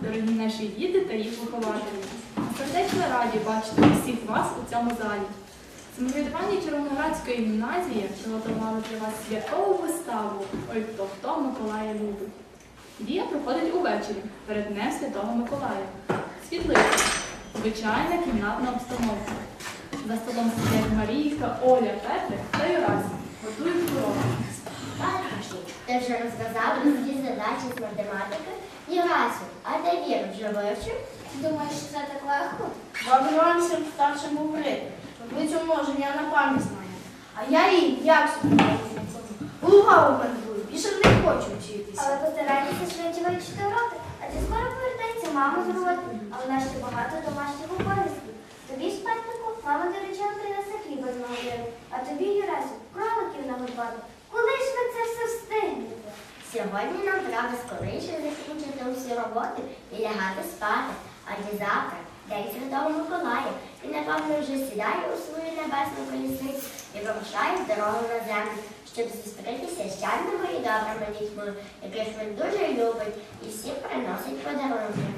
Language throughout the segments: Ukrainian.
дорогі наші діти та їх вихователі. Сердечно раді бачити всіх вас у цьому залі. Самоврядування Червоноградської гімназії приготували для вас святкову виставу Ой, хто хто Миколая любить. Дія проходить увечері перед Днем Святого Миколая. Світлиця, звичайна кімнатна обстановка. За столом сидять Марійка, Оля, Петрик та Юрась. Готують уроки. Ти вже розв'язав всі задачі з математики? Єрасю, а ти вір вже вивчив? Думаєш, що це так легко? Бабуся старшим говорити. Ви цю множення на пам'ять знає. А я її як собі Голова у мене буде. Більше не хочу вчитися. Але постарайтеся швидше вивчити уроки, адже скоро повертається мама з роботи, а у нас ще багато домашніх обов'язків. Тобі ж, Петрику, мама доручила принесе хліба з магазину, а тобі, Юрасю, кроликів нагодувати. Коли ж ви це все встигнете? Сьогодні нам треба скоріше закінчити усі роботи і лягати спати, адже завтра День Святого Миколая, і напевно вже сідає у свою небесну колісницю і вирушає в дорогу на землю, щоб зустрітися з чарними і добрими дітьми, яких він дуже любить, і всі приносить подарунки.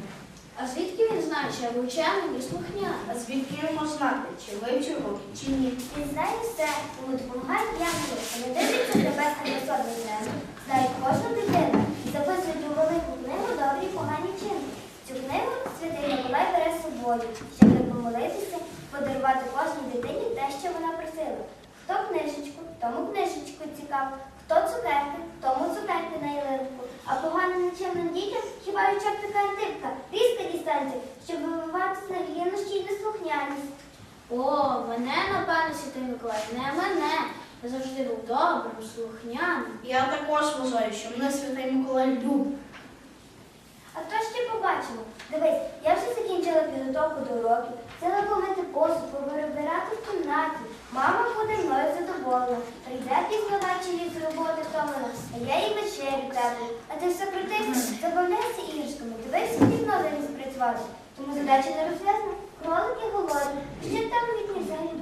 А звідки він знає, чи я вивчений і слухняний? А звідки він може знати, чи вивчив уроки, чи ні? Він знає все, тому допомагає п'янку, не дивиться небесне висотне небо, знає кожну дитину і записують у велику книгу добрі і погані вчинки. Цю книгу святий Миколай бере з собою, щоб не помолитися, подарувати кожній дитині те, що вона просила. Хто книжечку, тому книжечку цікаво, хто цукерки, тому цукерки на ялинку. А поганим нечемним дітям хіба ючок така антипка, різка дістанція, щоб вибивати з них лінощі й неслухняність. О, мене, напевно, Святий Миколай, не мене. Я завжди був добрим, слухняним. Я також вважаю, що мене Святий Миколай любить. А то ще побачимо. Дивись, я вже закінчила підготовку до уроків, взяла помити посуд, повибирати в кімнаті. Мама буде мною задоволена. Прийде пізно ввечері з роботи втомлена, а я їй вечерю теплю. А ти все крутився, забавляйся іграшками, дивись, вікно не спрацювати. Тому задача не розв'язана. Кролики голодні.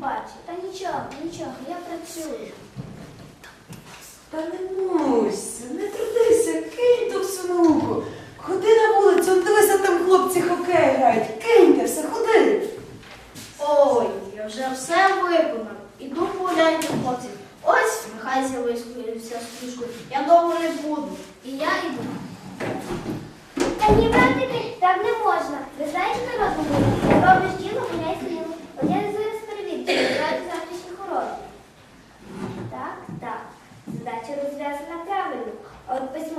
Бачить? Та нічого, нічого, я працюю. Та не мусь, не трудися, кинь ту сунуку. Ходи на вулицю, дивися, там хлопці хокей грають. Киньте все, ходи. Ой, я вже все виконав. Іду погуляти хлопців. Ось нехай з'явився з книжкою. Я довго не буду. І я йду. Та ні, братики, так не можна. Ви знаєте народну мову? Робиш діло, гуляй силу. От я зараз перевірю, чи збирати завтрашніх уроків. Так, так. Задача розв'язана правильно.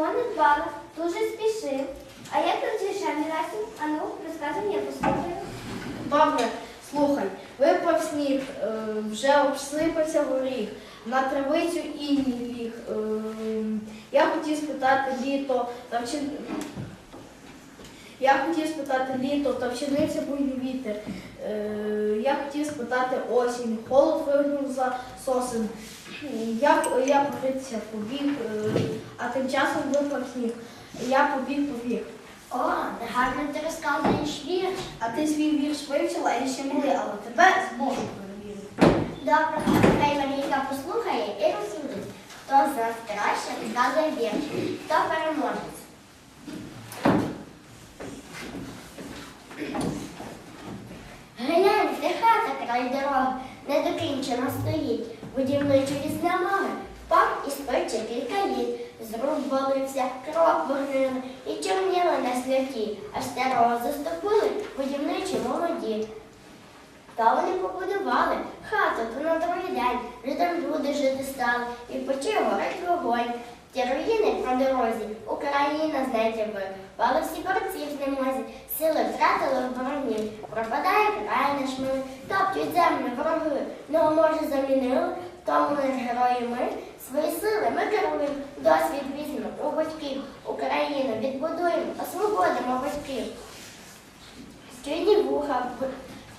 От не дбала, дуже спішив. А як тут зі Мірасів? А ну, розказуй, я послухаю. Добре, слухай, випав сніг, е, вже обсипався горіх, на травицю іній ліг. Е, я хотів спитати літо, та. Я хотів спитати літо, та вчинився буйний вітер. Е, я хотів спитати осінь, холод вигнув за сосен. Я, я покритися побіг, е, а тим часом випав сніг. Я побіг, побіг. О, гарно ти розказуєш вірш. А ти свій вірш вивчила і ще малий, але тебе зможу перевірити. Добре, хай Марійка послухає і розсудить, хто з нас краще розказує вірш, хто переможець. Гляньте, хата край дороги, недокінчена стоїть, будівничі різ немає, впав і спече кілька літ, з рук болився, крок вогнили і чорніли на святі, аж старого заступили будівничі молоді. Та вони побудували хату, то на другий день людям люди жити стали, і почав горить вогонь. Ті руїни на дорозі. Україна знаєте ви, але всі борці в немозі, сили втратили в броні, пропадає край наш милий, топтють землю вороги, ну може замінили, тому ми герої ми, свої сили ми керуємо, досвід візьмемо у батьків, Україну відбудуємо, освободимо батьків. Чуйні вуха,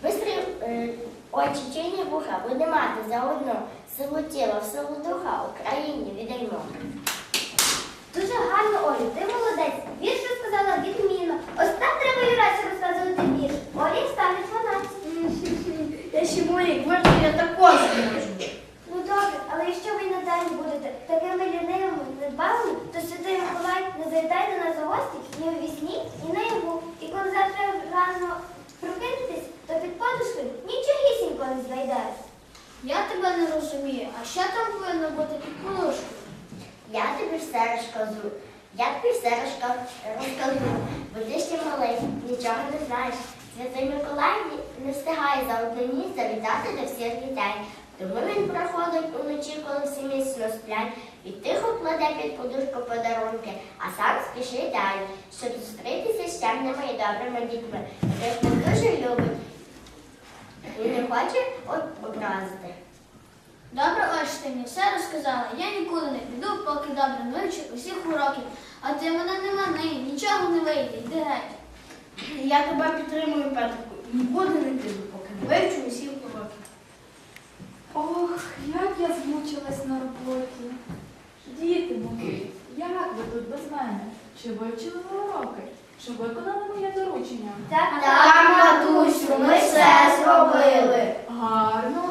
бистрі е, очі, чуйні вуха, буде мати заодно силу тіла, силу духа. Україні віддаймо. Дуже гарно, Олі, ти молодець. Вірш сказала відмінно. Ось так треба Юрасі розказувати вірш. Олі ставить 12. Я ще молі, може, я також можу. Ну добре, але якщо ви надалі будете такими лінивими недбалими, то Святий Миколай не завітає до нас у гості ні у вісні, ні на яву. І коли завтра рано прокинетесь, то під подушкою нічогісінько не знайдеш. Я тебе не розумію, а що там повинно бути під подушкою? Я тобі все розкажу. Я тобі все розка- розкажу. Бо ти ще малий, нічого не знаєш. Святий Миколай не встигає за одну ніч завітати до всіх дітей. Тому він приходить уночі, коли всі міцно сплять, і тихо кладе під подушку подарунки, а сам спішить далі, щоб зустрітися з чемними і добрими дітьми, яких він дуже любить. І не хоче образити. Добре, ось ти мені все розказала. Я нікуди не піду, поки добре вивчу усіх уроків. А ти мене не мани, нічого не вийде, йди геть. Я тебе підтримую, Петрику. Нікуди не піду, поки не вивчу усіх уроків. Ох, як я змучилась на роботі. Діти мої, як ви тут без мене? Чи вивчили ви уроки? Чи виконали моє доручення? Так, матусю, ми все зробили. Гарно.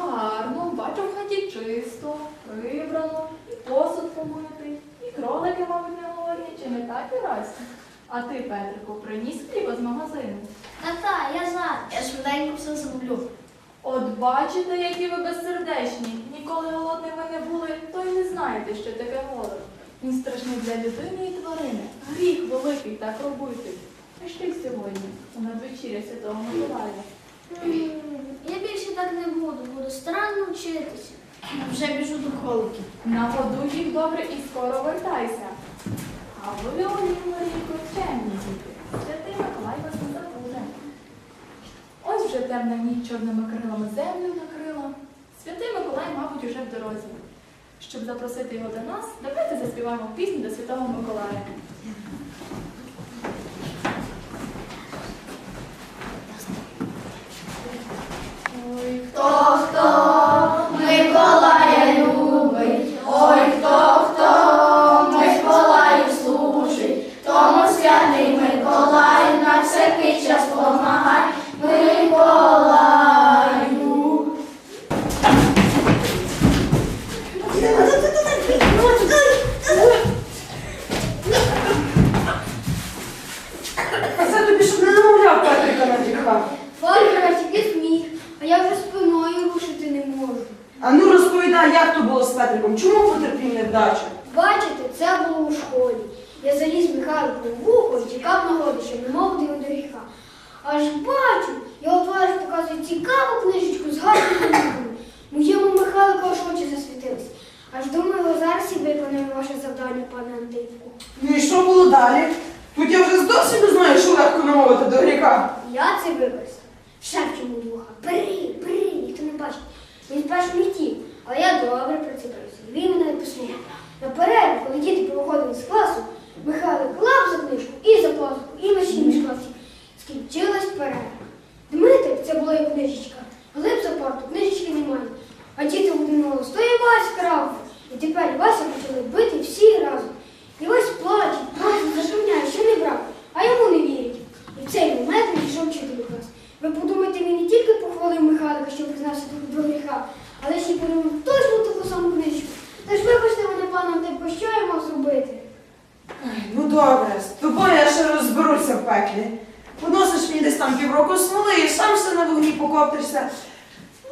Хаті чисто, прибрано, і посуд помитий, і кролики, мабуть, не голодні, чи не так і Расті? А ти, Петрику, приніс хліба з магазину? Та-та, я зараз. Я швиденько все зроблю. От бачите, які ви безсердечні. Ніколи голодними не були, то й не знаєте, що таке голод. Він страшний для людини і тварини. Гріх великий так робити. Й сьогодні, у надвечіря Святого Миколая? Я більше так не буду, буду старанно вчитися. Вже біжу до коликів. Нагодуй їх добре і скоро вертайся. А ви, Марійко, чемні діти. Святий Миколай вас не забуде. Ось вже темна ніч чорними крилами землю накрила. Святий Миколай, мабуть, уже в дорозі. Щоб запросити його до нас, давайте заспіваємо пісню до Святого Миколая. А ну розповідай, як то було з Петриком? Чому потерпів невдачу? Бачите, це було у школі. Я заліз Михайлику в вухо і чекав нагоди, щоб не мовити його до гріха. Аж бачу, його товариш показує цікаву книжечку з гарними думками. Моєму Михайлику аж очі засвітились. Аж думаю, зараз і виконаю ваше завдання, пане Антипку. Ну і що було далі? Тут я вже з досвіду знаю, що легко намовити до гріха. Я це використав. В вуха. Бери, бери, ніхто не бачить. Він спершу не хотів, але я добре прицепився. Він мене послухав. На перерву, коли діти повиходили з класу, Михайло клав за книжку і за пазуху, і мachі між класів. Скінчилась перерва. Дмитрик, це була його книжечка, глиб за парту, книжечки немає. А діти один голос, то і Вась крав. І тепер Вася почали бити всі разом. І ось плаче, просить, зашумняє, що не брав, а йому не вірять. І в цей момент прийшов вчитель клас. Ви подумайте, він не тільки похвалив Михайлика, що признався до гріха, але ще й точно таку саму книжку. Тож вибачте мене, пане Антипко, що я мав зробити? Ай, Ну добре, з тобою я ще розберуся в пеклі. Поносиш мені десь там півроку смоли і сам все на вогні покоптишся.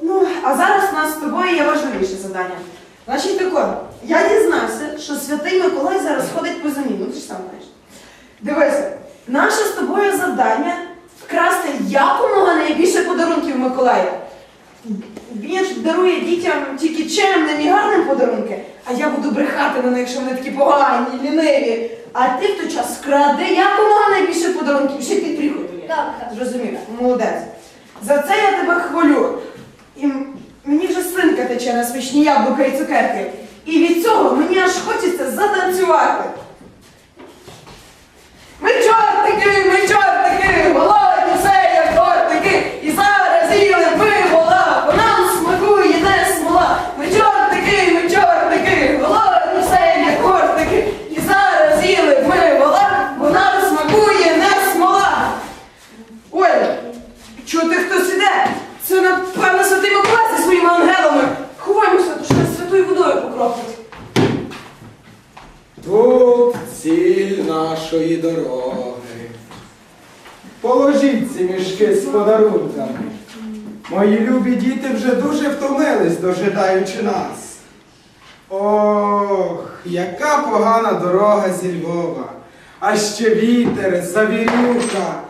Ну, а зараз у нас з тобою є важливіше завдання. Значить тако, я дізнався, що святий Миколай зараз ходить по заміну, ти ж сам знаєш. Дивися, наше з тобою завдання вкрасти якомога найбільше подарунків Миколая. Він ж дарує дітям тільки чемним і гарним подарунки, а я буду брехати на них, що вони такі погані, ліниві. А ти в той час вкради якомога найбільше подарунків, ще й під прихоту є. Так, так. Зрозуміла, молодець. За це я тебе хвалю. І мені вже слинка тече на смачні яблука і цукерки. І від цього мені аж хочеться затанцювати. Ми чортики, ми чортики, голодні все як тортики. І зараз їли вибола, бо нам смакує не смола. Ми чортики, ми чортики, голодні все як тортики. І зараз їли ми вола, бо нам смакує не смола. Ой, чути хтось іде? Це напевно святий Миколай зі своїми ангелами. Ховаймося, то щось святою водою покроплять. Тут ціль нашої дороги. Положіть ці мішки з подарунками. Мої любі діти вже дуже втомились, дожидаючи нас. Ох, яка погана дорога зі Львова. А ще вітер, завірюха.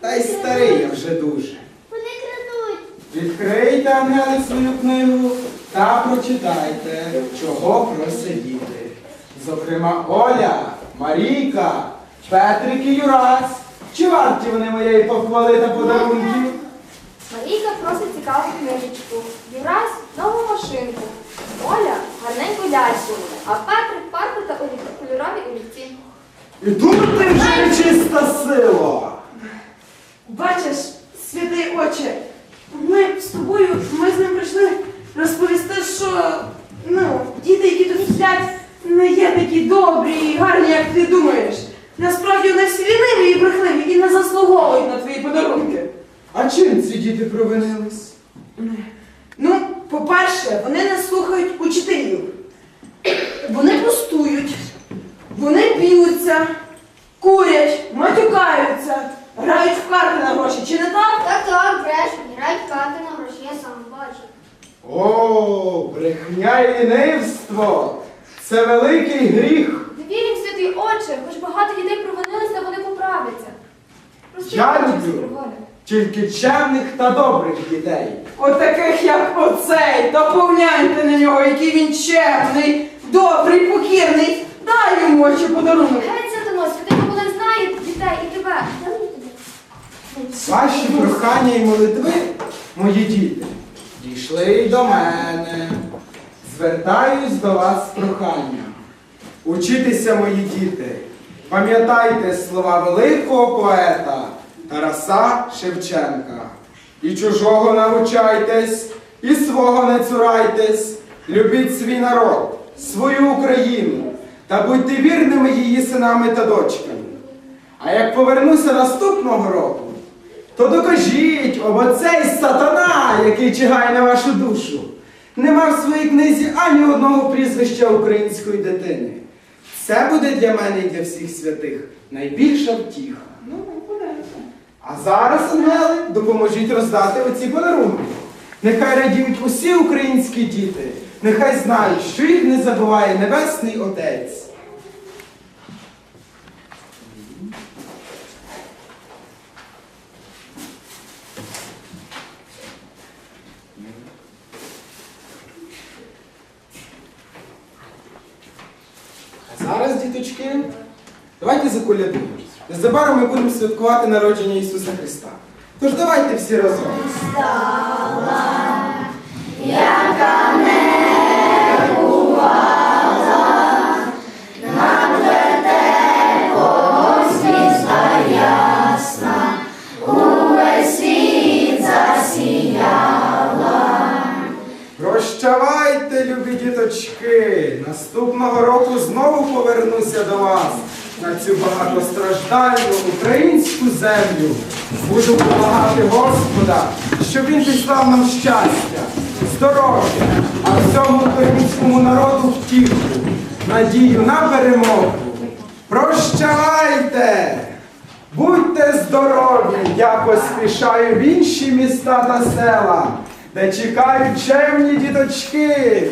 Та й старий я вже дуже. Вони крадуть. Відкрийте, ангели, свою книгу та прочитайте, чого просять діти. Зокрема, Оля, Марійка, Петрик і Юрась. Чи варті вони моєї похвали та подарунків? Марійка просить цікаву книжечку. Юрась нову машинку. Оля гарненьку ляльку. А Петрик парку та кольорові олівці. І тут ти вже нечиста сила. Бачиш, святий отче, ми з тобою, ми з ним прийшли розповісти, що ну, діти, які тут сидять, не є такі добрі і гарні, як ти думаєш. Насправді вони всі ліниві і брехливі і не заслуговують на твої подарунки. А чим ці діти провинились? Ну, по-перше, вони не слухають учителів. Вони пустують, вони б'ються, курять, матюкаються, грають в карти на гроші. Чи не так? Так, так, брешуть, грають в карти на гроші, я сам бачу. О, брехня і лінивство. Це великий гріх. Не вірім, святий отче, хоч багато дітей провинилися, вони поправляться. Прости, Я отче, люблю. Тільки чемних та добрих дітей. От таких, як оцей, та погляньте на нього, який він чемний, добрий, покірний. Дай йому очі подарунок. Геть сатано, святий Миколай знає дітей і тебе. Ваші прохання і молитви, мої діти, дійшли й до мене. Звертаюсь до вас з проханням. Учітеся, мої діти, пам'ятайте слова великого поета Тараса Шевченка. І чужого навчайтесь, і свого не цурайтесь, любіть свій народ, свою Україну та будьте вірними її синами та дочками. А як повернуся наступного року, то докажіть, об оцей сатана, який чигає на вашу душу, не мав в своїй книзі ані одного прізвища української дитини. Це буде для мене і для всіх святих найбільша втіха. Ну. А зараз, ангели, допоможіть роздати оці подарунки. Нехай радіють усі українські діти, нехай знають, що їх не забуває Небесний Отець. А зараз, діточки, давайте. Незабаром ми будемо святкувати народження Ісуса Христа. Тож давайте всі разом. Прощавайте, любі діточки! Наступного року знову повернуся до вас на цю багатостраждальну українську землю. Буду благати Господа, щоб він післав нам щастя, здоров'я, а всьому українському народу втіху, надію на перемогу. Прощавайте! Будьте здорові! Я поспішаю в інші міста та села, де чекають чемні діточки.